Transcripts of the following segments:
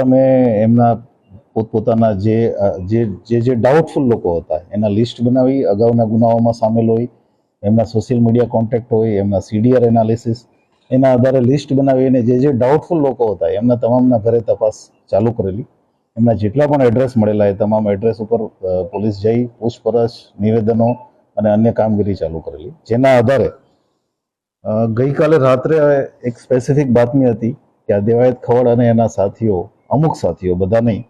અમે એમના પોતપોતાના જે જે જે જે ડાઉટફુલ લોકો હતા, એના લિસ્ટ બનાવી, અગાઉના ગુનાઓમાં સામેલ હોય, એમના સોશિયલ મીડિયા કોન્ટેક્ટ હોય, એમના સીડીઆર એનાલિસિસ એના આધારે લિસ્ટ બનાવી અને જે જે ડાઉટફુલ લોકો હતા, એમના તમામના ઘરે તપાસ ચાલુ કરેલી. એમના જેટલા પણ એડ્રેસ મળેલા એ તમામ એડ્રેસ ઉપર પોલીસ જઈ, પૂછપરછ, નિવેદનો અને અન્ય કામગીરી ચાલુ કરેલી. જેના આધારે ગઈકાલે રાત્રે એક સ્પેસિફિક બાતમી હતી કે આ દેવાયત ખવડ અને એના સાથીઓ અમુક સાથીઓ, બધા નહીં,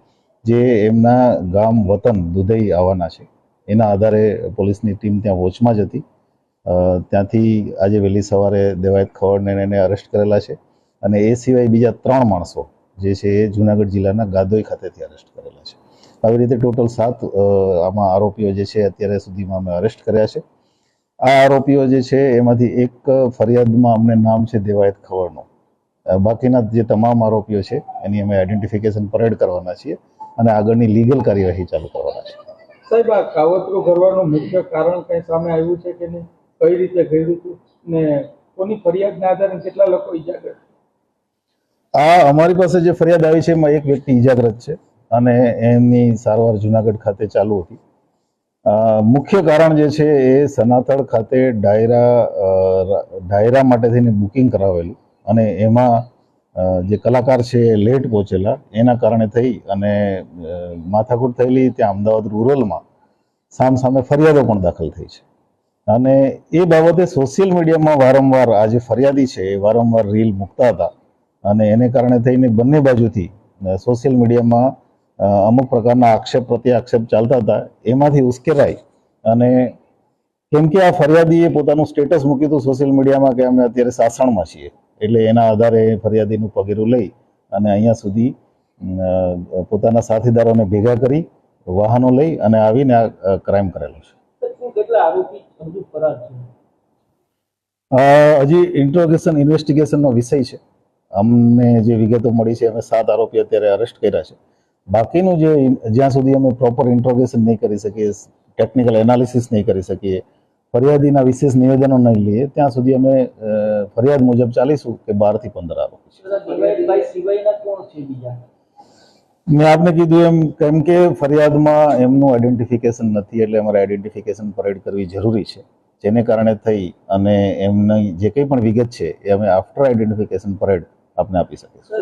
જે એમના ગામ, વતન દુધઈ આવવાના છે. એના આધારે પોલીસની ટીમ ત્યાં વોચમાં જ હતી. ત્યાંથી આજે વહેલી સવારે દેવાયત ખવડને એને અરેસ્ટ કરેલા છે અને એ સિવાય બીજા ત્રણ માણસો જે છે એ જુનાગઢ જિલ્લાના ગાદોઈ ખાતેથી અરેસ્ટ કરેલા છે. આવી રીતે ટોટલ સાત આમાં આરોપીઓ જે છે અત્યારે સુધીમાં અમે અરેસ્ટ કર્યા છે. આ આરોપીઓ જે છે એમાંથી એક ફરિયાદમાં અમને નામ છે દેવાયત ખવડનું. બાકીના જે તમામ આરોપીઓ છે એની અમે આઈડેન્ટિફિકેશન પરેડ કરવાના છીએ અને આગળની લીગલ કાર્યવાહી ચાલુ કરવાના છે સાહેબ આ કાવતરું કરવાનું મુખ્ય કારણ કઈ સામે આવ્યું છે કે નહીં? કઈ રીતે કર્યું હતું? ને કોની ફરિયાદના આધારે કેટલા લોકો ઈજાગ્રસ્ત આ અમારી પાસે જે ફરિયાદ આવી છે એમાં એક વ્યક્તિ ઈજાગ્રસ્ત છે અને એમની સારવાર જુનાગઢ ખાતે ચાલુ હતી. મુખ્ય કારણ જે છે એ સનાતળ ખાતે ડાયરા ડાયરા માટે થઈને બુકિંગ કરાવેલું. અને એમાં જે કલાકાર છે એ લેટ પહોંચેલા, એના કારણે થઈ અને માથાકૂટ થયેલી ત્યાં અમદાવાદ રૂરલમાં સામ સામે ફરિયાદો પણ દાખલ થઈ છે. અને એ બાબતે સોશિયલ મીડિયામાં વારંવાર આ જે ફરિયાદી છે એ વારંવાર રીલ મૂકતા હતા અને એને કારણે થઈને બંને બાજુથી સોશિયલ મીડિયામાં અમુક પ્રકારના આક્ષેપ પ્રત્યે આક્ષેપ ચાલતા હતા, એમાંથી ઉશ્કેરાઈ અને કેમ કે આ ફરિયાદીએ પોતાનું સ્ટેટસ મૂક્યું હતું સોશિયલ મીડિયામાં કે અમે અત્યારે સાસણમાં છીએ. એટલે એના આધારે ફરિયાદીનું પગેરું લઈ અને અહીંયા સુધી પોતાના સાથીદારોને ભેગા કરી વાહનો લઈ અને આવીને આ ક્રાઇમ કરેલો છે. હજી ઇન્ટ્રોગેશન ઇન્વેસ્ટિગેશનનો વિષય છે. અમને જે વિગતો મળી છે અમે સાત આરોપી અત્યારે અરેસ્ટ કર્યા છે. બાકીનું જે જ્યાં સુધી અમે પ્રોપર ઇન્ટ્રોગેશન નહીં કરી શકીએ ટેકનિકલ એનાલિસિસ નહીં કરી શકીએ ફરિયાદીના વિશેષ નિવેદનો નહીં લઈએ ત્યાં સુધી અમે ફરિયાદ મુજબ ચાલીશું કે બારથી પંદર આરોપી છે. દિવાળી સિવાયના કોણ છે બીજા? મેં આપને કીધું એમ કેમ કે ફરિયાદમાં એમનું આઈડેન્ટિફિકેશન નથી એટલે અમારે આઈડેન્ટિફિકેશન પરેડ કરવી જરૂરી છે. જેને કારણે થઈ અને એમની જે કંઈ પણ વિગત છે એ અમે આફ્ટર આઈડેન્ટિફિકેશન પરેડ આપને આપી શકીશું?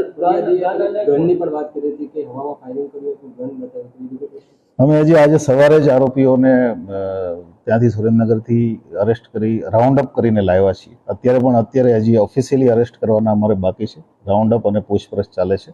અમે હજી આજે સવારે જ આરોપીઓને ત્યાંથી સુરેન્દ્રનગરથી અરેસ્ટ કરી રાઉન્ડ અપ કરીને લાવ્યા છીએ. અત્યારે પણ અત્યારે હજી ઓફિશિયલી અરેસ્ટ કરવાના અમારે બાકી છે. રાઉન્ડ અપ અને પૂછપરછ ચાલે છે.